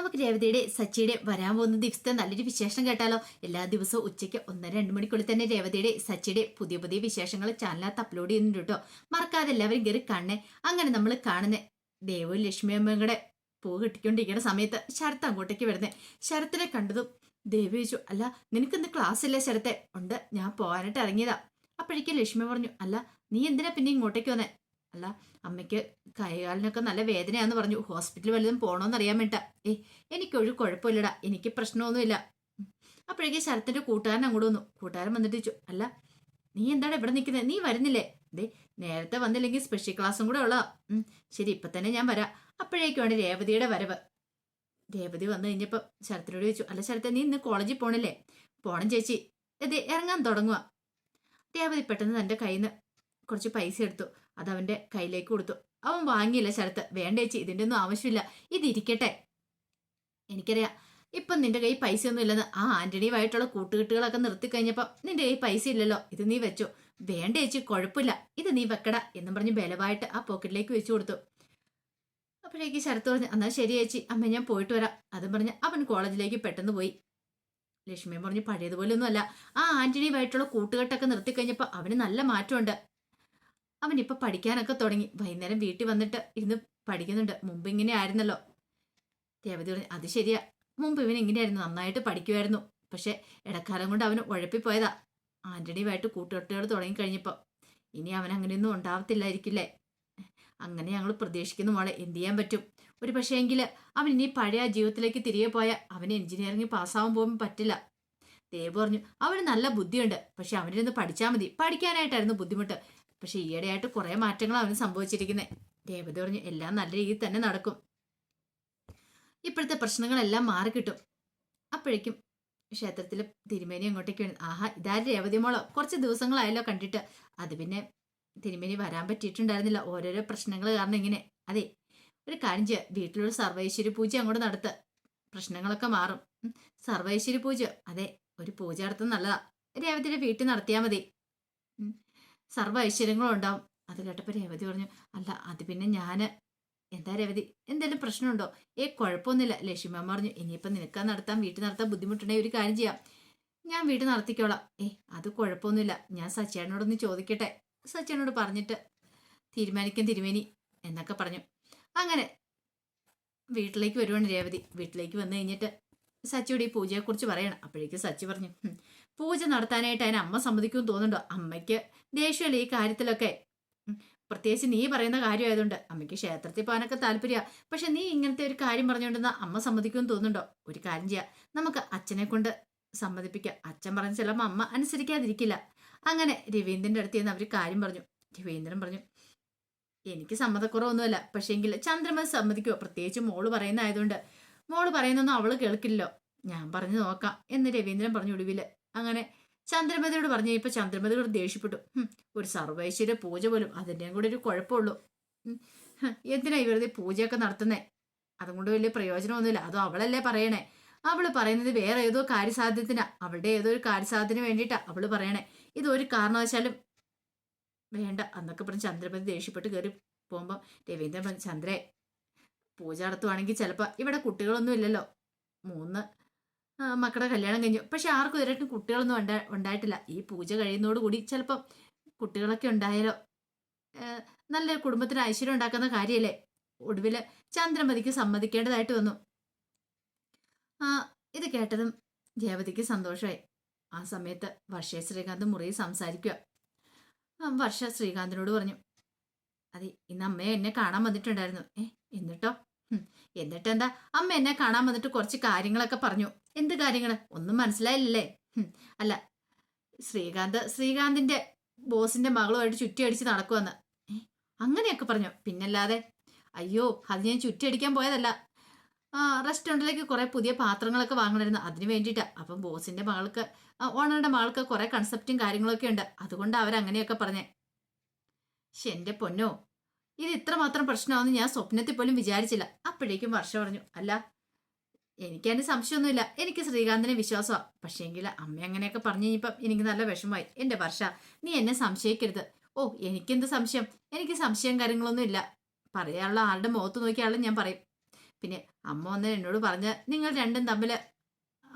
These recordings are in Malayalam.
നമുക്ക് രേവതിയുടെ സച്ചിയുടെ വരാൻ പോകുന്ന ദിവസത്തെ നല്ലൊരു വിശേഷം കേട്ടാലോ? എല്ലാ ദിവസവും ഉച്ചയ്ക്ക് ഒന്നര രണ്ട് മണിക്കുള്ളിൽ തന്നെ രേവതിയുടെ സച്ചിയുടെ പുതിയ പുതിയ വിശേഷങ്ങൾ ചാനലിനകത്ത് അപ്ലോഡ് ചെയ്യുന്നുണ്ട് കേട്ടോ. മറക്കാതെ എല്ലാവരും കയറി കാണണേ. അങ്ങനെ നമ്മൾ കാണുന്ന ദേവ ലക്ഷ്മിയമ്മയും കൂടെ പൂ കെട്ടിക്കൊണ്ടിരിക്കുന്ന സമയത്ത് ശരത്ത് അങ്ങോട്ടേക്ക് വരുന്നേ. ശരത്തിനെ കണ്ടതും ദേവി ചോദിച്ചു അല്ല നിനക്കിന്ന് ക്ലാസ് ഇല്ല ശരത്തെ? ഉണ്ട് ഞാൻ പോകാനായിട്ട് ഇറങ്ങിയതാ. അപ്പോഴേക്കും ലക്ഷ്മി പറഞ്ഞു അല്ല നീ എന്തിനാ പിന്നെ ഇങ്ങോട്ടേക്ക് വന്നേ? അല്ല അമ്മയ്ക്ക് കൈകാലിനൊക്കെ നല്ല വേദനയാന്ന് പറഞ്ഞു. ഹോസ്പിറ്റലിൽ വല്ലതും പോകണമെന്ന് അറിയാൻ വേണ്ട ഏ എനിക്കൊരു കുഴപ്പമില്ലടാ. എനിക്ക് പ്രശ്നമൊന്നുമില്ല. അപ്പോഴേക്കും ശരത്തിന്റെ കൂട്ടുകാരൻ അങ്ങോട്ട് വന്നു. കൂട്ടുകാരൻ വന്നിട്ട് ചോദിച്ചു അല്ല നീ എന്താണ് ഇവിടെ നിൽക്കുന്നത് നീ വരുന്നില്ലേ? ദേ നേരത്തെ വന്നില്ലെങ്കിൽ സ്പെഷ്യൽ ക്ലാസ്സും കൂടെ ഉള്ളതാ. ശരി ഇപ്പം തന്നെ ഞാൻ വരാം. അപ്പോഴേക്കുമാണ് രേവതിയുടെ വരവ്. രേവതി വന്നു കഴിഞ്ഞപ്പോൾ ശരത്തിനോട് ചോദിച്ചു അല്ല ശരത്തെ നീ ഇന്ന് കോളേജിൽ പോണില്ലേ? പോണം ചേച്ചി. അതെ ഇറങ്ങാൻ തുടങ്ങുക രേവതി പെട്ടെന്ന് തന്റെ കയ്യിൽ നിന്ന് കുറച്ച് പൈസ എടുത്തു. അത് അവന്റെ കയ്യിലേക്ക് കൊടുത്തു. അവൻ വാങ്ങിയില്ല ശരത്ത്. വേണ്ട ചേച്ചി ഇതിന്റെ ഒന്നും ആവശ്യമില്ല. ഇതിരിക്കട്ടെ. എനിക്കറിയാം. ഇപ്പം നിന്റെ കയ്യിൽ പൈസ ഒന്നും ഇല്ലെന്ന് ആ ആന്റണിയുമായിട്ടുള്ള കൂട്ടുകെട്ടുകളൊക്കെ നിർത്തി കഴിഞ്ഞപ്പോൾ നിന്റെ കയ്യിൽ പൈസ ഇല്ലല്ലോ. ഇത് നീ വെച്ചു. വേണ്ട ചേച്ചി കുഴപ്പമില്ല. ഇത് നീ വെക്കട എന്നും പറഞ്ഞ് ബലമായിട്ട് ആ പോക്കറ്റിലേക്ക് വെച്ചു കൊടുത്തു. അപ്പോഴേക്ക് ശരത്ത് പറഞ്ഞു എന്നാ ശരി ചേച്ചി അമ്മ ഞാൻ പോയിട്ട് വരാം. അതും പറഞ്ഞ് അവൻ കോളേജിലേക്ക് പെട്ടെന്ന് പോയി. ലക്ഷ്മി പറഞ്ഞു പഴയതുപോലെ ഒന്നും അല്ല ആ ആന്റണിയുമായിട്ടുള്ള കൂട്ടുകെട്ടൊക്കെ നിർത്തി കഴിഞ്ഞപ്പോൾ അവന് നല്ല മാറ്റമുണ്ട്. അവൻ ഇപ്പൊ പഠിക്കാനൊക്കെ തുടങ്ങി. വൈകുന്നേരം വീട്ടിൽ വന്നിട്ട് ഇരുന്ന് പഠിക്കുന്നുണ്ട്. മുമ്പ് ഇങ്ങനെ ആയിരുന്നല്ലോ. രേവതി പറഞ്ഞു അത് ശരിയാ. മുമ്പ് ഇവൻ ഇങ്ങനെയായിരുന്നു. നന്നായിട്ട് പഠിക്കുമായിരുന്നു പക്ഷെ ഇടക്കാലം കൊണ്ട് അവന് ഉഴപ്പിപ്പോയതാ ആന്റണിയുമായിട്ട് കൂട്ടുകെട്ടുകൾ തുടങ്ങിക്കഴിഞ്ഞപ്പോ ഇനി അവൻ അങ്ങനെയൊന്നും ഉണ്ടാവത്തില്ലായിരിക്കില്ലേ? അങ്ങനെ ഞങ്ങൾ പ്രതീക്ഷിക്കുന്നു മോളെ. എന്ത് ചെയ്യാൻ പറ്റും? ഒരു പക്ഷേ എങ്കിൽ അവൻ ഇനി പഴയ ജീവിതത്തിലേക്ക് തിരികെ പോയാൽ അവന് എഞ്ചിനീയറിംഗ് പാസ്സാവാൻ പോകുമ്പോൾ പറ്റില്ല. ദേവ് പറഞ്ഞു അവന് നല്ല ബുദ്ധിയുണ്ട്. പക്ഷെ അവനിരുന്ന് പഠിച്ചാൽ മതി. പഠിക്കാനായിട്ടായിരുന്നു ബുദ്ധിമുട്ട്. പക്ഷെ ഈയിടെയായിട്ട് കുറെ മാറ്റങ്ങൾ അവന് സംഭവിച്ചിരിക്കുന്നത് രേവതി പറഞ്ഞു എല്ലാം നല്ല രീതിയിൽ തന്നെ നടക്കും. ഇപ്പോഴത്തെ പ്രശ്നങ്ങളെല്ലാം മാറിക്കിട്ടും അപ്പോഴേക്കും ക്ഷേത്രത്തിൽ തിരുമേനി അങ്ങോട്ടേക്ക് വേണം ആഹാ ഇതാരും രേവതി മോളോ? കുറച്ച് ദിവസങ്ങളായല്ലോ കണ്ടിട്ട്. അത് പിന്നെ തിരുമേനി വരാൻ പറ്റിയിട്ടുണ്ടായിരുന്നില്ല. ഓരോരോ പ്രശ്നങ്ങൾ കാരണം ഇങ്ങനെ. അതെ ഒരു കാര്യം ചെയ്യുക വീട്ടിലൊരു സർവൈശ്വരി പൂജ അങ്ങോട്ട് നടത്ത്. പ്രശ്നങ്ങളൊക്കെ മാറും. സർവൈശ്വരി പൂജ. അതെ ഒരു പൂജ നടത്തുന്നത് നല്ലതാ. രേവതിയുടെ വീട്ടിൽ നടത്തിയാൽ മതി. സർവ ഐശ്വര്യങ്ങളും ഉണ്ടാവും അത് കേട്ടപ്പോൾ രേവതി പറഞ്ഞു അല്ല അത് പിന്നെ ഞാൻ. എന്താ രേവതി? എന്തെങ്കിലും പ്രശ്നമുണ്ടോ? ഏ കുഴപ്പമൊന്നുമില്ല ലക്ഷ്മിയമ്മ പറഞ്ഞു. ഇനിയിപ്പം നിനക്ക് നടത്താൻ വീട്ടിൽ നടത്താൻ ബുദ്ധിമുട്ടുണ്ടെങ്കിൽ ഒരു കാര്യം ചെയ്യാം. ഞാൻ വീട് നടത്തിക്കോളാം. ഏ അത് കുഴപ്പമൊന്നുമില്ല. ഞാൻ സച്ചേട്ടനോടൊന്ന് ചോദിക്കട്ടെ സച്ചേട്ടനോട് പറഞ്ഞിട്ട് തീരുമാനിക്കും തിരുമേനി എന്നൊക്കെ പറഞ്ഞു. അങ്ങനെ വീട്ടിലേക്ക് വരുവാണ് രേവതി. വീട്ടിലേക്ക് വന്നു കഴിഞ്ഞിട്ട് സച്ചിയോട് ഈ പൂജയെക്കുറിച്ച് പറയണം. അപ്പോഴേക്ക് സച്ചി പറഞ്ഞു പൂജ നടത്താനായിട്ട് അതിന് അമ്മ സമ്മതിക്കുമെന്ന് തോന്നുന്നുണ്ടോ? അമ്മയ്ക്ക് ദേഷ്യമല്ല ഈ കാര്യത്തിലൊക്കെ? പ്രത്യേകിച്ച് നീ പറയുന്ന കാര്യമായതുകൊണ്ട് അമ്മയ്ക്ക് ക്ഷേത്രത്തിൽ പോകാനൊക്കെ താല്പര്യമാണ് പക്ഷെ നീ ഇങ്ങനത്തെ ഒരു കാര്യം പറഞ്ഞുകൊണ്ടെന്ന് അമ്മ സമ്മതിക്കുമെന്ന് തോന്നുന്നുണ്ടോ? ഒരു കാര്യം ചെയ്യാം. നമുക്ക് അച്ഛനെ കൊണ്ട് സമ്മതിപ്പിക്കാം. അച്ഛൻ പറഞ്ഞ ചിലപ്പോൾ അമ്മ അനുസരിക്കാതിരിക്കില്ല. അങ്ങനെ രവീന്ദ്രന്റെ അടുത്ത് നിന്ന് അവർ കാര്യം പറഞ്ഞു. രവീന്ദ്രൻ പറഞ്ഞു എനിക്ക് സമ്മതക്കുറവൊന്നുമല്ല. പക്ഷേങ്കിൽ ചന്ദ്രമതി സമ്മതിക്കുമോ പ്രത്യേകിച്ച് മോൾ പറയുന്ന ആയതുകൊണ്ട് മോൾ പറയുന്നൊന്നും അവൾ കേൾക്കില്ലോ ഞാൻ പറഞ്ഞു നോക്കാം. എന്ന് രവീന്ദ്രൻ പറഞ്ഞു ഒടുവിൽ. അങ്ങനെ ചന്ദ്രമതിയോട് പറഞ്ഞു ഇപ്പൊ ചന്ദ്രമതിയോട് ദേഷ്യപ്പെട്ടു. ഒരു സർവൈശ്വര്യ പൂജ പോലും അതിന്റെയും കൂടെ ഒരു കുഴപ്പമുള്ളൂ. എന്തിനാ ഇവരുടെ പൂജയൊക്കെ നടത്തുന്നേ? അതും കൊണ്ട് വലിയ പ്രയോജനമൊന്നുമില്ല. അതോ അവളല്ലേ പറയണേ? അവൾ പറയുന്നത് വേറെ ഏതോ കാര്യസാധ്യത്തിനാ. അവളുടെ ഏതോ ഒരു കാര്യസാധ്യത്തിന് വേണ്ടിയിട്ടാ അവൾ പറയണേ. ഇത് ഒരു കാരണവശാലും വേണ്ട. അന്നൊക്കെ പറഞ്ഞ് ചന്ദ്രമതി ദേഷ്യപ്പെട്ട് കയറി പോകുമ്പോൾ രവീന്ദ്രൻ പറഞ്ഞു ചന്ദ്രേ പൂജ നടത്തുവാണെങ്കിൽ ചിലപ്പോൾ ഇവിടെ കുട്ടികളൊന്നും ഇല്ലല്ലോ. മൂന്ന് മക്കളുടെ കല്യാണം കഴിഞ്ഞു. പക്ഷെ ആർക്കും ഇതുവരെയായിട്ടും കുട്ടികളൊന്നും ഉണ്ടാ ഉണ്ടായിട്ടില്ല. ഈ പൂജ കഴിയുന്നതോടുകൂടി ചിലപ്പം കുട്ടികളൊക്കെ ഉണ്ടായാലോ? നല്ല കുടുംബത്തിന് ഐശ്വര്യം ഉണ്ടാക്കുന്ന കാര്യമല്ലേ ഒടുവിൽ ചന്ദ്രമതിക്ക് സമ്മതിക്കേണ്ടതായിട്ട് വന്നു. ഇത് കേട്ടതും രേവതിക്ക് സന്തോഷമായി. ആ സമയത്ത് വർഷ ശ്രീകാന്ത് മുറിയിൽ സംസാരിക്കുക വർഷ ശ്രീകാന്തിനോട് പറഞ്ഞു അതെ ഇന്ന് അമ്മയെ എന്നെ കാണാൻ വന്നിട്ടുണ്ടായിരുന്നു. ഏ എന്നിട്ടോ? എന്നിട്ടെന്താ? അമ്മ എന്നെ കാണാൻ വന്നിട്ട് കുറച്ച് കാര്യങ്ങളൊക്കെ പറഞ്ഞു. എന്ത് കാര്യങ്ങൾ ഒന്നും മനസ്സിലായില്ലേ അല്ല ശ്രീകാന്ത് ശ്രീകാന്തിന്റെ ബോസിന്റെ മകളുമായിട്ട് ചുറ്റി അടിച്ച് നടക്കുവന്ന് അങ്ങനെയൊക്കെ പറഞ്ഞു. പിന്നല്ലാതെ അയ്യോ അത് ഞാൻ ചുറ്റി അടിക്കാൻ പോയതല്ല. ആ റെസ്റ്റോറന്റിലേക്ക് കുറെ പുതിയ പാത്രങ്ങളൊക്കെ വാങ്ങണമായിരുന്നു അതിന് വേണ്ടിയിട്ടാ. അപ്പം ബോസിന്റെ മകൾക്ക് ഓണറുടെ മകൾക്ക് കുറെ കൺസെപ്റ്റും കാര്യങ്ങളൊക്കെ ഉണ്ട്. അതുകൊണ്ട് അവരങ്ങനെയൊക്കെ പറഞ്ഞേ. പക്ഷെ എന്റെ പൊന്നോ. ഇത് ഇത്രമാത്രം പ്രശ്നമാണെന്ന് ഞാൻ സ്വപ്നത്തിൽ പോലും വിചാരിച്ചില്ല. അപ്പോഴേക്കും വർഷ പറഞ്ഞു അല്ല എനിക്കതിന് സംശയമൊന്നുമില്ല. എനിക്ക് ശ്രീകാന്തിനെ വിശ്വാസമാണ് പക്ഷേങ്കിൽ അമ്മ അങ്ങനെയൊക്കെ പറഞ്ഞു കഴിഞ്ഞപ്പം എനിക്ക് നല്ല വിഷമമായി. എന്റെ വർഷ നീ എന്നെ സംശയിക്കരുത്. ഓ എനിക്കെന്ത് സംശയം? എനിക്ക് സംശയം കാര്യങ്ങളൊന്നും ഇല്ല. പറയാനുള്ള ആളുടെ മുഖത്ത് നോക്കിയാളും ഞാൻ പറയും. പിന്നെ അമ്മ വന്ന് എന്നോട് പറഞ്ഞ് നിങ്ങൾ രണ്ടും തമ്മിൽ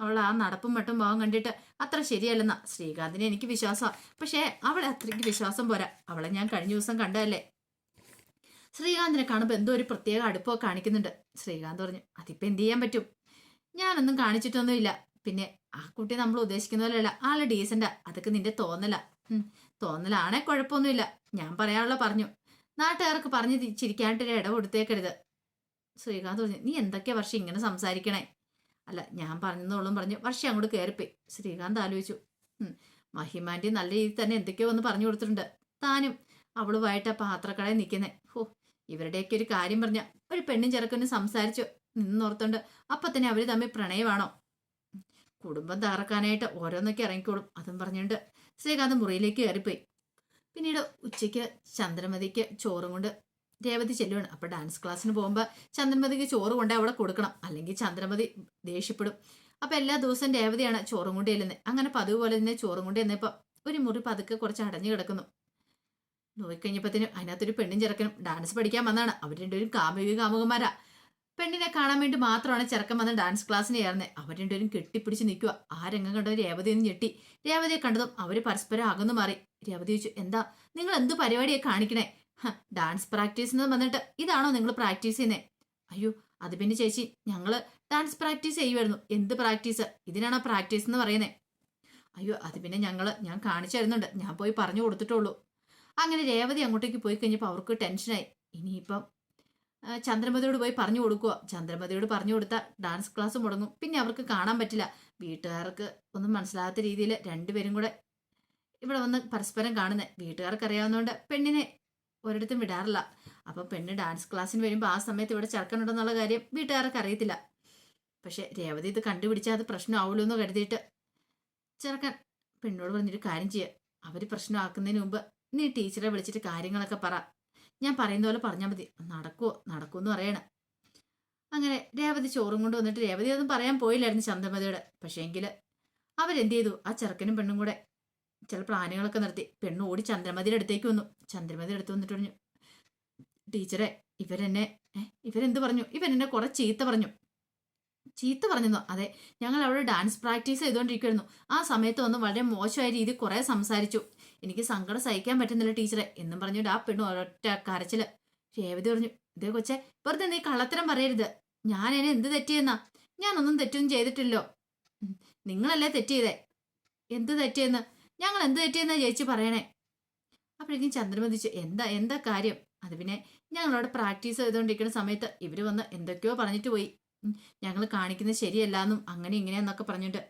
അവൾ ആ നടപ്പും മട്ടും ഭാവം കണ്ടിട്ട് അത്ര ശരിയല്ലെന്നാ. ശ്രീകാന്തിനെ എനിക്ക് വിശ്വാസമാണ് പക്ഷേ അവളെ അത്രയ്ക്ക് വിശ്വാസം പോരാ. അവളെ ഞാൻ കഴിഞ്ഞ ദിവസം കണ്ടതല്ലേ? ശ്രീകാന്തിനെ കാണുമ്പോൾ എന്തോ ഒരു പ്രത്യേക അടുപ്പമൊക്കെ കാണിക്കുന്നുണ്ട്. ശ്രീകാന്ത് പറഞ്ഞു അതിപ്പോൾ എന്ത് ചെയ്യാൻ പറ്റും? ഞാനൊന്നും കാണിച്ചിട്ടൊന്നുമില്ല. പിന്നെ ആ കുട്ടി നമ്മൾ ഉദ്ദേശിക്കുന്ന പോലെയല്ല. ആൾ ഡീസന്റാ അതൊക്കെ നിന്റെ തോന്നല. തോന്നലാണേ കുഴപ്പമൊന്നുമില്ല. ഞാൻ പറയാനുള്ള പറഞ്ഞു. നാട്ടുകാർക്ക് പറഞ്ഞ് ചിരിക്കാനായിട്ട് ചിരിക്കാനായിട്ടൊരു ഇട കൊടുത്തേക്കരുത്. ശ്രീകാന്ത് പറഞ്ഞു നീ എന്തൊക്കെയാ വർഷം ഇങ്ങനെ സംസാരിക്കണേ? അല്ല ഞാൻ പറഞ്ഞെന്നോളും പറഞ്ഞു. വർഷം അങ്ങോട്ട് കയറിപ്പോയി ശ്രീകാന്ത് ആലോചിച്ചു. മഹിമാന്റെ നല്ല രീതിയിൽ തന്നെ എന്തൊക്കെയോ ഒന്ന് പറഞ്ഞു കൊടുത്തിട്ടുണ്ട്. താനും അവളുമായിട്ട് ആ പാത്രക്കടയിൽ നിൽക്കുന്നേ. ഹോ ഇവരുടെയൊക്കെ ഒരു കാര്യം പറഞ്ഞ ഒരു പെണ്ണും ചെറുക്കനും സംസാരിച്ചു നിന്നോർത്തോണ്ട് അപ്പൊ തന്നെ അവർ തമ്മിൽ പ്രണയമാണോ? കുടുംബം തകർക്കാനായിട്ട് ഓരോന്നൊക്കെ ഇറങ്ങിക്കോളും അതും പറഞ്ഞുകൊണ്ട് ശ്രീകാന്ത് മുറിയിലേക്ക് കയറിപ്പോയി. പിന്നീട് ഉച്ചയ്ക്ക് ചന്ദ്രമതിക്ക് ചോറും കൊണ്ട് രേവതി ചെല്ലുവാണ്. അപ്പൊ ഡാൻസ് ക്ലാസ്സിന് പോകുമ്പോൾ ചന്ദ്രമതിക്ക് ചോറ് കൊണ്ടേ അവിടെ കൊടുക്കണം. അല്ലെങ്കിൽ ചന്ദ്രമതി ദേഷ്യപ്പെടും. അപ്പൊ എല്ലാ ദിവസവും രേവതിയാണ് ചോറും കൊണ്ട് അങ്ങനെ പതിവ് പോലെ തന്നെ ചോറും കൊണ്ട് ഒരു മുറി പതുക്കെ കുറച്ച് അടഞ്ഞു കിടക്കുന്നു. നോക്കിക്കഴിഞ്ഞപ്പത്തിന് അതിനകത്തൊരു പെണ്ണും ചെറുക്കനും ഡാൻസ് പഠിക്കാൻ വന്നാണ് അവർ രണ്ടുപേരും കാമുകി കാമുകന്മാരാ പെണ്ണിനെ കാണാൻ വേണ്ടി മാത്രമാണ് ചെറുക്കൻ വന്ന് ഡാൻസ് ക്ലാസ്സിന് ചേർന്നത് അവർ രണ്ടുപേരും കെട്ടിപ്പിടിച്ച് നിൽക്കുക ആ രംഗം കണ്ടത് രേവതി ഒന്ന് ഞെട്ടി. രേവതിയെ കണ്ടതും അവർ പരസ്പരം അകന്നു മാറി. രേവതി ചോദിച്ചു എന്താ? നിങ്ങൾ എന്ത് പരിപാടിയെ കാണിക്കണേ? ഡാൻസ് പ്രാക്ടീസ് എന്ന് വന്നിട്ട്. ഇതാണോ നിങ്ങൾ പ്രാക്ടീസ് ചെയ്യുന്നത് അയ്യോ അത് പിന്നെ ചേച്ചി ഞങ്ങൾ ഡാൻസ് പ്രാക്ടീസ് ചെയ്യുമായിരുന്നു എന്ത് പ്രാക്ടീസ് ഇതിനാണോ പ്രാക്ടീസ് എന്ന് പറയുന്നത് അയ്യോ അത് പിന്നെ ഞങ്ങൾ ഞാൻ കാണിച്ചു തരുന്നുണ്ട് ഞാൻ പോയി പറഞ്ഞു കൊടുത്തിട്ടുള്ളൂ അങ്ങനെ രേവതി അങ്ങോട്ടേക്ക് പോയി കഴിഞ്ഞപ്പോൾ അവർക്ക് ടെൻഷനായി. ഇനിയിപ്പം ചന്ദ്രമതിയോട് പോയി പറഞ്ഞു കൊടുക്കുക ചന്ദ്രമതിയോട് പറഞ്ഞു കൊടുത്താൽ ഡാൻസ് ക്ലാസ് മുടങ്ങും. പിന്നെ അവർക്ക് കാണാൻ പറ്റില്ല. വീട്ടുകാർക്ക് ഒന്നും മനസ്സിലാകാത്ത രീതിയിൽ രണ്ടുപേരും കൂടെ ഇവിടെ വന്ന് പരസ്പരം കാണുന്നത് വീട്ടുകാർക്ക് അറിയാവുന്നതുകൊണ്ട് പെണ്ണിനെ ഒരിടത്തും വിടാറില്ല. അപ്പം പെണ്ണ് ഡാൻസ് ക്ലാസ്സിന് വരുമ്പോൾ ആ സമയത്ത് ഇവിടെ ചെറുക്കനുണ്ടെന്നുള്ള കാര്യം വീട്ടുകാർക്ക് അറിയത്തില്ല. പക്ഷേ രേവതി ഇത് കണ്ടുപിടിച്ചാൽ അത് പ്രശ്നമാവുള്ളൂ എന്ന് കരുതിയിട്ട് ചെറുക്കൻ പെണ്ണോട് പറഞ്ഞൊരു കാര്യം ചെയ്യുക അവർ പ്രശ്നമാക്കുന്നതിന് മുമ്പ് നീ ടീച്ചറെ വിളിച്ചിട്ട് കാര്യങ്ങളൊക്കെ പറ. ഞാൻ പറയുന്ന പോലെ പറഞ്ഞാൽ മതി. നടക്കുവോ? നടക്കുമെന്ന് പറയണ. അങ്ങനെ രേവതി ചോറും കൊണ്ട് വന്നിട്ട് രേവതി ഒന്നും പറയാൻ പോയില്ലായിരുന്നു ചന്ദമതിയുടെ. പക്ഷേ എങ്കിൽ അവരെന്ത് ചെയ്തു? ആ ചെറുക്കനും പെണ്ണും കൂടെ ചില പ്ലാനുകളൊക്കെ നിർത്തി. പെണ്ണ് ഓടി ചന്ദ്രമതിയുടെ അടുത്തേക്ക് വന്നു. ചന്ദ്രമതി അടുത്ത് വന്നിട്ട് പറഞ്ഞു ടീച്ചറെ ഇവരെന്നെ ഇവരെന്ത് പറഞ്ഞു? ഇവരെന്നെ കുറെ ചീത്ത പറഞ്ഞു. ചീത്ത പറഞ്ഞെന്നോ? അതെ ഞങ്ങൾ അവിടെ ഡാൻസ് പ്രാക്ടീസ് ചെയ്തുകൊണ്ടിരിക്കുമായിരുന്നു ആ സമയത്ത് വന്ന് വളരെ മോശമായ രീതിയിൽ കുറെ സംസാരിച്ചു. എനിക്ക് സങ്കടം സഹിക്കാൻ പറ്റുന്നില്ല ടീച്ചറെ എന്നും പറഞ്ഞുകൊണ്ട് ആ പെണ്ണു ഒരൊറ്റ കരച്ചിൽ. രേവതി പറഞ്ഞു ഇതേ കൊച്ചെ വെറുതെ നീ കള്ളത്തരം പറയരുത്. ഞാൻ എന്നെ എന്ത് തെറ്റിയെന്നാ? ഞാനൊന്നും തെറ്റൊന്നും ചെയ്തിട്ടില്ലോ. നിങ്ങളല്ലേ തെറ്റിയതേ? എന്ത് തെറ്റിയെന്ന്? ഞങ്ങൾ എന്ത് തെറ്റിയെന്നാ ചേച്ചി പറയണേ? അപ്പോഴേക്കും ചന്ദ്രമതിച്ചു എന്താ എന്താ കാര്യം? അത് പിന്നെ ഞങ്ങളവിടെ പ്രാക്ടീസ് ചെയ്തുകൊണ്ടിരിക്കുന്ന സമയത്ത് ഇവർ വന്ന് എന്തൊക്കെയോ പറഞ്ഞിട്ട് പോയി. ഞങ്ങൾ കാണിക്കുന്നത് ശരിയല്ലാന്നും അങ്ങനെ ഇങ്ങനെയെന്നൊക്കെ പറഞ്ഞിട്ട്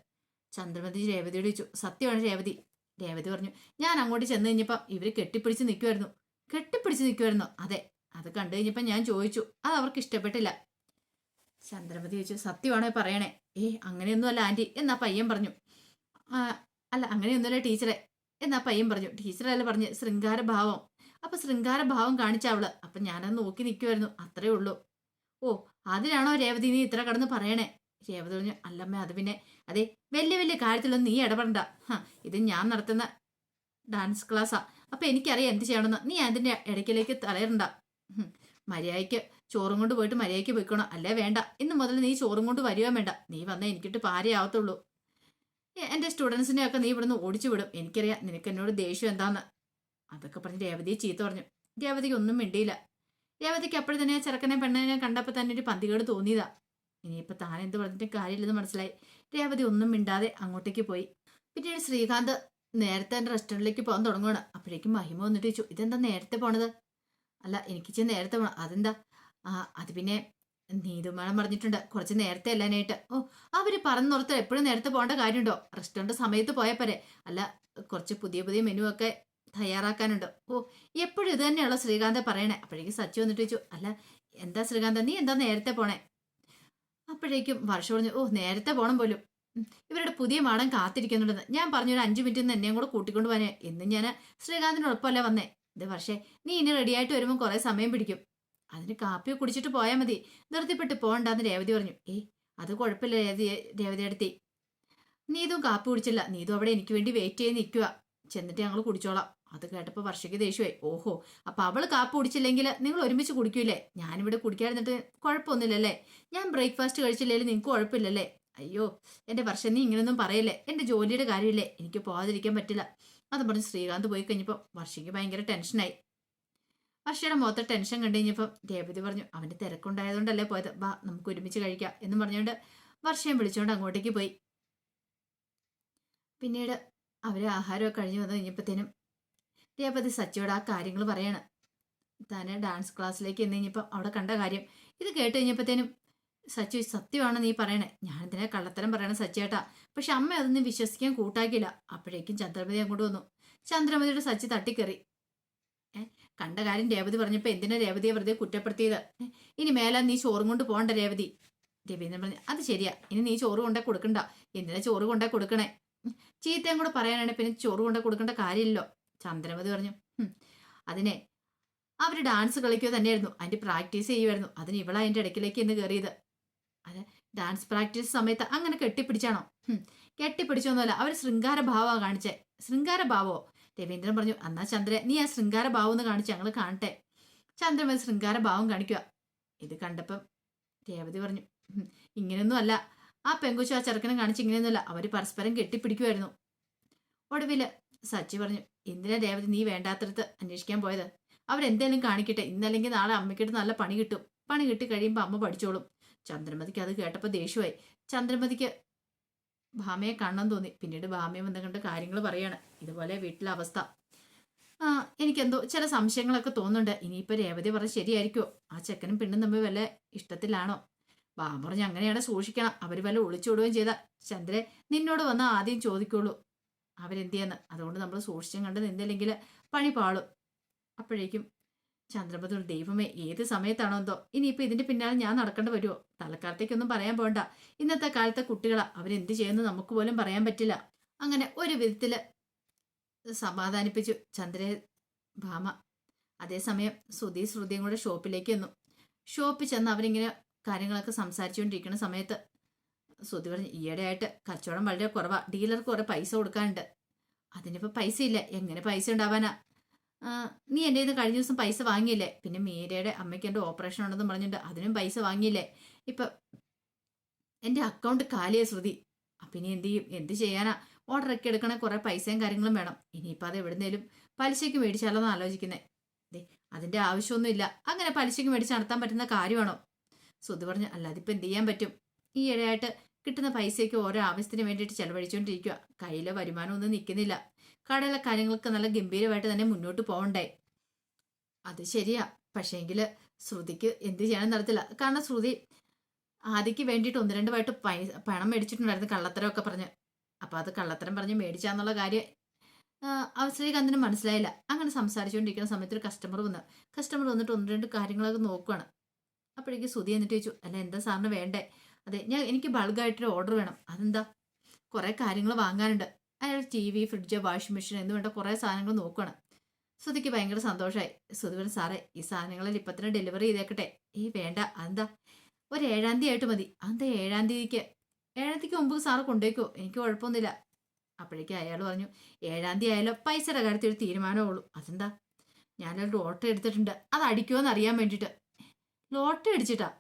ചന്ദ്രമതി രേവതിയോട് ചോദിച്ചു സത്യമാണ് രേവതി? രേവതി പറഞ്ഞു ഞാൻ അങ്ങോട്ട് ചെന്ന് കഴിഞ്ഞപ്പം ഇവർ കെട്ടിപ്പിടിച്ച് നിൽക്കുമായിരുന്നു കെട്ടിപ്പിടിച്ച് നിൽക്കുമായിരുന്നു അതെ. അത് കണ്ടു കഴിഞ്ഞപ്പം ഞാൻ ചോദിച്ചു അത് അവർക്ക് ഇഷ്ടപ്പെട്ടില്ല. ചന്ദ്രമതി ചോദിച്ചു സത്യമാണോ പറയണേ? ഏ അങ്ങനെയൊന്നും അല്ല ആന്റി എന്നാ പയ്യൻ പറഞ്ഞു. അല്ല അങ്ങനെയൊന്നുമല്ല ടീച്ചറെ എന്നാ പയ്യൻ പറഞ്ഞു. ടീച്ചറല്ല പറഞ്ഞ് ശൃംഗാരഭാവം. അപ്പം ശൃംഗാരഭാവം കാണിച്ച അവൾ. അപ്പം ഞാനത് നോക്കി നിൽക്കുമായിരുന്നു അത്രേ ഉള്ളൂ. ഓ അതിനാണോ രേവതി നീ ഇത്ര കടന്ന് പറയണേ? രേവതി പറഞ്ഞു അല്ലമ്മ അത് പിന്നെ അതെ വലിയ വലിയ കാര്യത്തിലൊന്നും നീ ഇടപെടണ്ട. ഇത് ഞാൻ നടത്തുന്ന ഡാൻസ് ക്ലാസ്സാ അപ്പൊ എനിക്കറിയാം എന്ത് ചെയ്യണമെന്ന്. നീ അതിന്റെ ഇടയ്ക്കിലേക്ക് തലയിടണ്ട ഹും, മര്യാദയ്ക്ക് ചോറും കൊണ്ട് പോയിട്ട് മര്യാദയ്ക്ക് പോയിക്കോണം. അല്ലേ വേണ്ട. ഇന്ന് മുതൽ നീ ചോറും കൊണ്ട് വരുവാൻ വേണ്ട. നീ വന്നേ എനിക്കിട്ട് പാരയാവത്തുള്ളൂ എന്റെ സ്റ്റുഡൻസിനെയൊക്കെ നീ ഇവിടുന്ന് ഓടിച്ചു വിടും. എനിക്കറിയാം നിനക്ക് എന്നോട് ദേഷ്യം എന്താന്ന്. അതൊക്കെ പറഞ്ഞ് രേവതിയെ ചീത്ത പറഞ്ഞു. രേവതിക്ക് ഒന്നും മിണ്ടിയില്ല. രേവതിക്ക് അപ്പോഴും തന്നെ ചെറുക്കനെ പെണ്ണിനെ കണ്ടപ്പോൾ തന്നെ ഒരു പന്തികേട് തോന്നിയതാ. ഇനിയിപ്പോൾ താൻ എന്ത് പറഞ്ഞിട്ടും കാര്യമില്ലെന്ന് മനസ്സിലായി. രേവതി ഒന്നും മിണ്ടാതെ അങ്ങോട്ടേക്ക് പോയി. പിന്നീട് ശ്രീകാന്ത് നേരത്തെ എന്റെ റെസ്റ്റോറന്റിലേക്ക് പോകാൻ തുടങ്ങുകയാണ് അപ്പോഴേക്കും മഹിമ വന്നിട്ട് ചോദിച്ചു ഇതെന്താ നേരത്തെ പോണത്? അല്ല എനിക്ക് ചെന്ന് നേരത്തെ പോകണം അതെന്താ? ആ അത് പിന്നെ നീതുമാണം പറഞ്ഞിട്ടുണ്ട് കുറച്ച് നേരത്തെ അല്ലാനായിട്ട് ഓ അവർ പറഞ്ഞോർത്ത് എപ്പോഴും നേരത്തെ പോകേണ്ട കാര്യമുണ്ടോ? റെസ്റ്റോറന്റ് സമയത്ത് പോയാൽ പോരെ. അല്ല കുറച്ച് പുതിയ പുതിയ മെനു ഒക്കെ തയ്യാറാക്കാനുണ്ട്. ഓ എപ്പോഴും ഇത് തന്നെയുള്ള ശ്രീകാന്ത പറയണേ? അപ്പോഴേക്കും സച്ചി വന്നിട്ട് ചോദിച്ചു അല്ല എന്താ ശ്രീകാന്ത നീ എന്താ നേരത്തെ പോണേ? അപ്പോഴേക്കും വർഷ പറഞ്ഞു ഓ നേരത്തെ പോണം പോലും. ഇവരുടെ പുതിയ മാടം കാത്തിരിക്കുന്നുണ്ടെന്ന്. ഞാൻ പറഞ്ഞു അഞ്ചു മിനിറ്റ് നിന്ന് എന്നെയും കൂടെ കൂട്ടിക്കൊണ്ട് പോകാൻ എന്നും ഞാൻ ശ്രീകാന്തിനൊപ്പമല്ല വന്നേ. ഇത് പക്ഷേ നീ ഇനി റെഡിയായിട്ട് വരുമ്പോൾ കുറേ സമയം പിടിക്കും. അതിന് കാപ്പി കുടിച്ചിട്ട് പോയാൽ മതി. നിർത്തിപ്പെട്ട് പോകണ്ടെന്ന് രേവതി പറഞ്ഞു. ഏയ് അത് കുഴപ്പമില്ല രേവതി രേവതി അടുത്തി. നീതും കാപ്പി കുടിച്ചില്ല. നീതും അവിടെ എനിക്ക് വേണ്ടി വെയിറ്റ് ചെയ്ത് നിൽക്കുക ചെന്നിട്ട് ഞങ്ങൾ കുടിച്ചോളാം. അത് കേട്ടപ്പോൾ വർഷയ്ക്ക് ദേഷ്യമായി. ഓഹോ അപ്പൊ അവൾ കാപ്പ് കുടിച്ചില്ലെങ്കിൽ നിങ്ങൾ ഒരുമിച്ച് കുടിക്കൂലേ? ഞാനിവിടെ കുടിക്കാതിരുന്നിട്ട് കുഴപ്പമൊന്നുമില്ലല്ലേ? ഞാൻ ബ്രേക്ക്ഫാസ്റ്റ് കഴിച്ചില്ലെങ്കിൽ നിങ്ങൾക്ക് കുഴപ്പമില്ലല്ലേ? അയ്യോ എന്റെ വർഷം നീ ഇങ്ങനെയൊന്നും പറയല്ലേ? എന്റെ ജോലിയുടെ കാര്യമില്ലേ? എനിക്ക് പോകാതിരിക്കാൻ പറ്റില്ല. അത് പറഞ്ഞ് ശ്രീകാന്ത് പോയി കഴിഞ്ഞപ്പോൾ വർഷയ്ക്ക് ഭയങ്കര ടെൻഷനായി. വർഷയുടെ മുഖത്ത് ടെൻഷൻ കണ്ടു കഴിഞ്ഞപ്പോൾ രേവതി പറഞ്ഞു അവന്റെ തിരക്കുണ്ടായതുകൊണ്ടല്ലേ പോയത്? വാ നമുക്ക് ഒരുമിച്ച് കഴിക്കാം. എന്ന് പറഞ്ഞുകൊണ്ട് വർഷയും വിളിച്ചുകൊണ്ട് അങ്ങോട്ടേക്ക് പോയി. പിന്നീട് അവരെ ആഹാരമൊക്കെ കഴിഞ്ഞ് വന്നു കഴിഞ്ഞപ്പോഴത്തേനും രേവതി സച്ചിയോട് ആ കാര്യങ്ങൾ പറയാണ്. തന്നെ ഡാൻസ് ക്ലാസ്സിലേക്ക് എന്ന് കഴിഞ്ഞപ്പോൾ അവിടെ കണ്ട കാര്യം. ഇത് കേട്ട് കഴിഞ്ഞപ്പോഴത്തേനും സച്ചു സത്യമാണ് നീ പറയണേ. ഞാൻ ഇതിനെ കള്ളത്തരം പറയണം സച്ചിയേട്ടാ? പക്ഷെ അമ്മ അതൊന്നും വിശ്വസിക്കാൻ കൂട്ടാക്കില്ല അപ്പോഴേക്കും ചന്ദ്രമതി അങ്ങോട്ട് വന്നു. ചന്ദ്രമതിയുടെ സച്ചി തട്ടിക്കറി കണ്ട കാര്യം രേവതി പറഞ്ഞപ്പോൾ എന്തിനാ രേവതിയെ വെറുതെ കുറ്റപ്പെടുത്തിയത്? ഇനി മേലെ നീ ചോറും കൊണ്ട് പോകണ്ട രേവതി. രവീന്ദ്രൻ പറഞ്ഞു അത് ശരിയാ. ഇനി നീ ചോറ് കൊണ്ടേ കൊടുക്കണ്ട. എന്തിനാ ചോറ് കൊണ്ടേ കൊടുക്കണേ? ചീത്തയും കൂടെ പറയാനാണെങ്കിൽ പിന്നെ ചോറ് കൊണ്ടേ കൊടുക്കേണ്ട കാര്യമില്ലല്ലോ. ചന്ദ്രമതി പറഞ്ഞു അതിനെ അവർ ഡാൻസ് കളിക്കുക തന്നെയായിരുന്നു. അതിന്റെ പ്രാക്ടീസ് ചെയ്യുമായിരുന്നു അതിന് ഇവളാ അതിന്റെ ഇടയ്ക്കിലേക്ക് ഇന്ന് കയറിയത് അത് ഡാൻസ് പ്രാക്ടീസ് സമയത്ത് അങ്ങനെ കെട്ടിപ്പിടിച്ചാണോ? കെട്ടിപ്പിടിച്ചൊന്നുമല്ല. അവർ ശൃംഗാരഭാവമാണ് കാണിച്ചേ. ശൃംഗാരഭാവോ രവീന്ദ്രൻ പറഞ്ഞു എന്നാ ചന്ദ്ര നീ ആ ശൃംഗാരഭാവം എന്ന് കാണിച്ച് ഞങ്ങൾ കാണട്ടെ. ചന്ദ്രമതി ശൃംഗാരഭാവം കാണിക്കുക ഇത് കണ്ടപ്പം രേവതി പറഞ്ഞു "ഹും, ഇങ്ങനെയൊന്നും അല്ല. ആ പെങ്കുച്ചു ആ ചെറുക്കനെ കാണിച്ച് ഇങ്ങനെയൊന്നുമല്ല. അവർ പരസ്പരം കെട്ടിപ്പിടിക്കുമായിരുന്നു ഒടുവിൽ സച്ചി പറഞ്ഞു എന്തിനാ രേവതി നീ വേണ്ടാത്തടത്ത് അന്വേഷിക്കാൻ പോയത്? അവരെന്തേലും കാണിക്കട്ടെ ഇന്നല്ലെങ്കിൽ നാളെ അമ്മയ്ക്കിട്ട് നല്ല പണി കിട്ടും. പണി കിട്ടി കഴിയുമ്പോൾ അമ്മ പഠിച്ചോളും. ചന്ദ്രമതിക്ക് അത് കേട്ടപ്പോൾ ദേഷ്യമായി. ചന്ദ്രമതിക്ക് ഭാമയെ കാണണം തോന്നി. പിന്നീട് ഭാമയെ വന്ന് കണ്ട് കാര്യങ്ങൾ പറയാണ്. ഇതുപോലെ വീട്ടിലെ അവസ്ഥ. എനിക്കെന്തോ ചില സംശയങ്ങളൊക്കെ തോന്നുന്നുണ്ട്. ഇനിയിപ്പോൾ രേവതി പറഞ്ഞ് ശരിയായിരിക്കുമോ ആ ചെക്കനും പെണ്ണും തമ്മിൽ വല്ല ഇഷ്ടത്തിലാണോ? ഭാമ പറഞ്ഞ് അങ്ങനെയാണ് സൂക്ഷിക്കണം. അവർ വല്ല ഒളിച്ചോടുകയും ചെയ്ത. ചന്ദ്രൻ നിന്നോട് വന്ന് ആദ്യം ചോദിക്കുള്ളൂ. അവരെന്ത് ചെയ്യുന്നു അതുകൊണ്ട് നമ്മൾ സൂക്ഷിച്ചും കണ്ട് നിന്നില്ലെങ്കിൽ പണി പാളും. അപ്പോഴേക്കും ചന്ദ്രബദൂർ ദൈവമേ ഏത് സമയത്താണോ എന്തോ? ഇനിയിപ്പോൾ ഇതിന്റെ പിന്നാലെ ഞാൻ നടക്കേണ്ടി വരുമോ തലക്കാലത്തേക്കൊന്നും പറയാൻ പോണ്ട. ഇന്നത്തെ കാലത്തെ കുട്ടികളാ. അവരെന്ത് ചെയ്യുന്നു നമുക്ക് പോലും പറയാൻ പറ്റില്ല. അങ്ങനെ ഒരു വിധത്തിൽ സമാധാനിപ്പിച്ചു ചന്ദ്രേ ഭാമ. അതേസമയം ശ്രുതി ശ്രുതിയും കൂടെ ഷോപ്പിലേക്ക് വന്നു ഷോപ്പിൽ ചെന്ന് അവരിങ്ങനെ കാര്യങ്ങളൊക്കെ സംസാരിച്ചുകൊണ്ടിരിക്കുന്ന സമയത്ത് സുധി പറഞ്ഞു ഈയിടെയായിട്ട് കച്ചവടം വളരെ കുറവാ. ഡീലർക്ക് കുറേ പൈസ കൊടുക്കാനുണ്ട്. അതിനിപ്പോൾ പൈസ ഇല്ല എങ്ങനെ പൈസ ഉണ്ടാവാനാ? നീ എന്റെ ഇത് കഴിഞ്ഞ ദിവസം പൈസ വാങ്ങിയില്ലേ? പിന്നെ മീരയുടെ അമ്മയ്ക്ക് എന്റെ ഓപ്പറേഷൻ ഉണ്ടെന്ന് പറഞ്ഞിട്ട് അതിനും പൈസ വാങ്ങിയില്ലേ? ഇപ്പം എന്റെ അക്കൗണ്ട് കാലിയ ശ്രുതി. അപ്പം ഇനി എന്ത് ചെയ്യും? എന്ത് ചെയ്യാനാ? ഓർഡറൊക്കെ എടുക്കണേ കുറേ പൈസയും കാര്യങ്ങളും വേണം. ഇനിയിപ്പോൾ അത് എവിടുന്നേലും പലിശയ്ക്ക് മേടിച്ചാലോന്ന് ആലോചിക്കുന്നത് അതിന്റെ ആവശ്യമൊന്നുമില്ല. അങ്ങനെ പലിശയ്ക്ക് മേടിച്ച് നടത്താൻ പറ്റുന്ന കാര്യമാണോ? ശ്രുതി പറഞ്ഞു അല്ലാതെ എന്ത് ചെയ്യാൻ പറ്റും? ഈ ഇടയായിട്ട് കിട്ടുന്ന പൈസയ്ക്ക് ഓരോ ആവശ്യത്തിന് വേണ്ടിയിട്ട് ചെലവഴിച്ചുകൊണ്ടിരിക്കുക കയ്യിലെ വരുമാനമൊന്നും നിൽക്കുന്നില്ല കടയിലെ കാര്യങ്ങൾക്ക് നല്ല ഗംഭീരമായിട്ട് തന്നെ മുന്നോട്ട് പോകണ്ടേ? അത് ശരിയാ. പക്ഷേങ്കിൽ ശ്രുതിക്ക് എന്ത് ചെയ്യാനും നടത്തില്ല. കാരണം ശ്രുതി ആദിക്ക് വേണ്ടിയിട്ട് ഒന്ന് രണ്ട് വട്ടം പൈസ പണം മേടിച്ചിട്ടുണ്ടായിരുന്നു കള്ളത്തരമൊക്കെ പറഞ്ഞ്. അപ്പോൾ അത് കള്ളത്തരം പറഞ്ഞ് മേടിച്ചാന്നുള്ള കാര്യം ശ്രീകാന്തിന് മനസ്സിലായില്ല. അങ്ങനെ സംസാരിച്ചുകൊണ്ടിരിക്കുന്ന സമയത്ത് ഒരു കസ്റ്റമർ വന്നു കസ്റ്റമർ വന്നിട്ട് ഒന്ന് രണ്ട് കാര്യങ്ങളൊക്കെ നോക്കുകയാണ് അപ്പോഴേക്ക് ശ്രുതി എന്നിട്ട് ചോദിച്ചു അല്ല എന്താ സാറിന് വേണ്ടേ? അതെ ഞാൻ എനിക്ക് ബൾഗായിട്ടൊരു ഓർഡർ വേണം. അതെന്താ? കുറേ കാര്യങ്ങൾ വാങ്ങാനുണ്ട്. അയാൾ T V fridge washing machine എന്ന് വേണ്ട കുറേ സാധനങ്ങൾ നോക്കുകയാണ് ശ്രുതിക്ക് ഭയങ്കര സന്തോഷമായി ശ്രുതി പറഞ്ഞു സാറേ ഈ സാധനങ്ങളിൽ ഇപ്പം തന്നെ ഡെലിവറി ചെയ്തേക്കട്ടെ. ഈ വേണ്ട. അതെന്താ? ഒരു ഏഴാം തീയതി ആയിട്ട് മതി. അതെന്താ ഏഴാം തീയതിക്ക്? ഏഴാം തീയതിക്ക് മുമ്പ് സാറ് കൊണ്ടുപോയിക്കോ. എനിക്ക് കുഴപ്പമൊന്നുമില്ല. അപ്പോഴേക്കും അയാൾ പറഞ്ഞു ഏഴാം തീയതി ആയാലോ പൈസയുടെ കാര്യത്തിൽ ഒരു തീരുമാനമുള്ളൂ. അതെന്താ? ഞാനൊരു ലോട്ടറി എടുത്തിട്ടുണ്ട്. അത് അടിക്കുമോ എന്ന് അറിയാൻ വേണ്ടിയിട്ട്. ലോട്ടറി അടിച്ചിട്ടാ?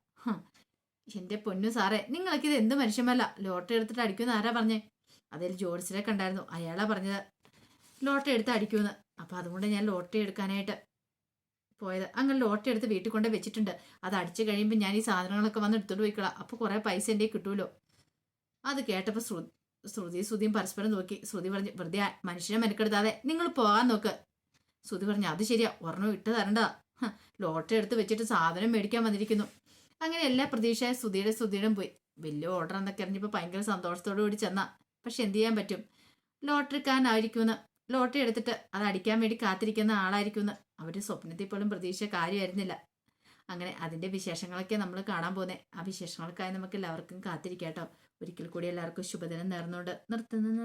എന്റെ പൊന്നു സാറേ നിങ്ങൾക്ക് ഇത് എന്ത് മനുഷ്യമല്ല ലോട്ടറി എടുത്തിട്ട് അടിക്കുമെന്ന് ആരാ പറഞ്ഞേ? അതിൽ ജോർജിനെ കണ്ടായിരുന്നു അയാളാ പറഞ്ഞത്. ലോട്ടറി എടുത്ത് അടിക്കുമെന്ന്. അപ്പൊ അതുകൊണ്ട് ഞാൻ ലോട്ടറി എടുക്കാനായിട്ട് പോയത്. അങ്ങനെ ലോട്ടറി എടുത്ത് വീട്ടിൽ കൊണ്ട് വെച്ചിട്ടുണ്ട്. അത് അടിച്ചു കഴിയുമ്പോൾ ഞാൻ ഈ സാധനങ്ങളൊക്കെ വന്ന് എടുത്തോണ്ട് പോയിക്കളാം. അപ്പൊ കുറെ പൈസ എന്റെ കിട്ടുമല്ലോ അത് കേട്ടപ്പോൾ ശ്രു ശ്രുതി ശ്രുതിയും പരസ്പരം നോക്കി. ശ്രുതി പറഞ്ഞു വെറുതെ മനുഷ്യനെ മെനക്കെടുത്താതെ നിങ്ങൾ പോകാൻ നോക്ക്. ശ്രുതി പറഞ്ഞു അത് ശരിയാ. ഒരെണ്ണം ഇട്ട് തരണ്ടതാ. ലോട്ടറി എടുത്ത് വെച്ചിട്ട് സാധനം മേടിക്കാൻ വന്നിരിക്കുന്നു. അങ്ങനെ എല്ലാ പ്രതീക്ഷയായ സുധീടെ സുധീടും പോയി. വലിയ ഓർഡർ എന്നൊക്കെ അറിഞ്ഞപ്പോൾ ഭയങ്കര സന്തോഷത്തോടു കൂടി ചെന്നാ. പക്ഷെ എന്ത് ചെയ്യാൻ പറ്റും? ലോട്ടറിക്കാരനായിരിക്കുമെന്ന് ലോട്ടറി എടുത്തിട്ട് അത് അടിക്കാൻ വേണ്ടി കാത്തിരിക്കുന്ന ആളായിരിക്കുമെന്ന്. അവർ സ്വപ്നത്തിൽ പോലും പ്രതീക്ഷ കാര്യമായിരുന്നില്ല. അങ്ങനെ അതിന്റെ വിശേഷങ്ങളൊക്കെ നമ്മൾ കാണാൻ പോകുന്നത് ആ വിശേഷങ്ങൾക്കായി നമുക്ക് എല്ലാവർക്കും കാത്തിരിക്കാം കേട്ടോ ഒരിക്കൽ കൂടി എല്ലാവർക്കും ശുഭദിനം നേർന്നുകൊണ്ട് നിർത്തുന്നു.